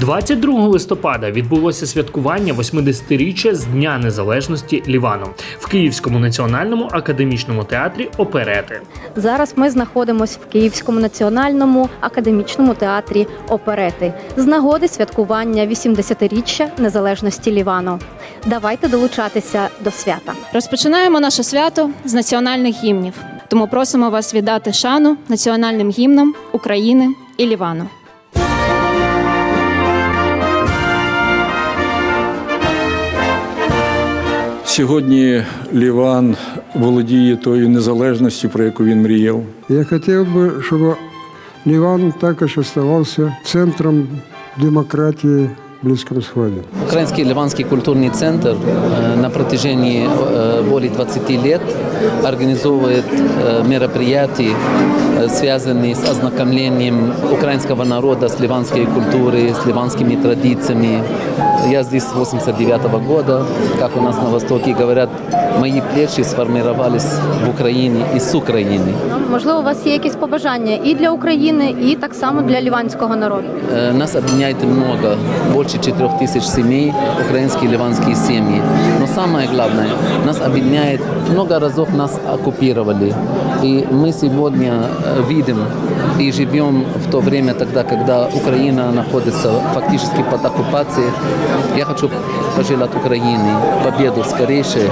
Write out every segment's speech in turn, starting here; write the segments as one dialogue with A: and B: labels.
A: 22 листопада відбулося святкування 80-річчя з Дня Незалежності Лівану в Київському національному академічному театрі оперети.
B: Зараз ми знаходимося в Київському національному академічному театрі оперети з нагоди святкування 80-річчя незалежності Лівану. Давайте долучатися до свята.
C: Розпочинаємо наше свято з національних гімнів. Тому просимо вас віддати шану національним гімнам України і Лівану.
D: Сьогодні Ліван володіє тою незалежністю, про яку він мріяв.
E: Я хотів би, щоб Ліван також оставався центром демократії в Близькому Сході.
F: Украинский Ливанский культурный центр на протяжении более 20 лет организовывает мероприятия, связанные с ознакомлением украинского народа с ливанской культурой, с ливанскими традициями. Я здесь с 89 года, как у нас на Востоке говорят, мои плечи сформировались в Украине и с Украины.
B: Можливо, у вас є якісь побажання і для України, і так само для ліванського народу.
F: Э, Нас объединяет много, больше 4 тысяч семей, украинские и ливанские семьи. Но самое главное, нас объединяет, много разов нас оккупировали. И мы сегодня э, видим и живем в то время тогда, когда Украина находится фактически под оккупацией. Я хочу пожелать Украине победу скорейшее,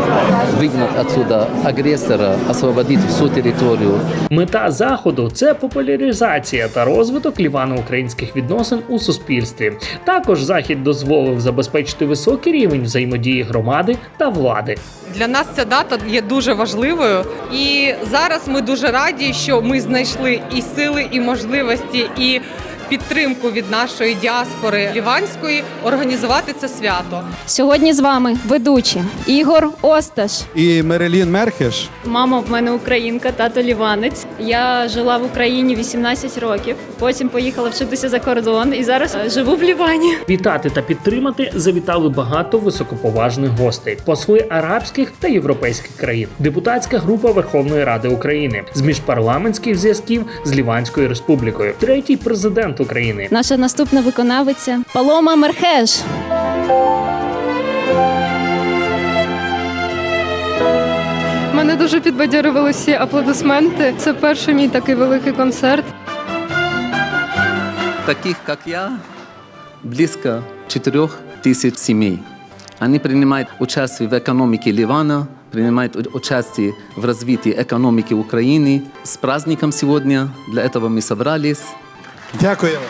F: выгнать отсюда агрессора, освободить всю территорию,
A: Мета заходу це популяризація та розвиток лівано-українських відносин у суспільстві. Також захід дозволив забезпечити високий рівень взаємодії громади та влади.
G: Для нас ця дата є дуже важливою, і зараз ми дуже раді, що ми знайшли і сили, і можливості, і підтримку від нашої діаспори ліванської організувати це свято.
C: Сьогодні з вами ведучі Ігор Осташ.
H: і Мерелін Мерхеш.
C: Мама в мене українка, тато ліванець. Я жила в Україні 18 років. Потім поїхала вчитися за кордон і зараз е, живу в Лівані.
A: Вітати та підтримати завітали багато високоповажних гостей, посли арабських та європейських країн, депутатська група Верховної Ради України з міжпарламентських зв'язків з Ліванською Республікою, третій президент України,
C: Наша наступна виконавиця Палома Мерхеш.
I: Мене дуже підбадьорювали всі аплодисменти. Це перший мій такий великий концерт.
F: таких как я, близко 4 тысяч семей. Они принимают участие в экономике Ливана, принимают у- участие в развитии экономики Украины. С праздником сегодня, для этого мы собрались.
H: Дякуємо.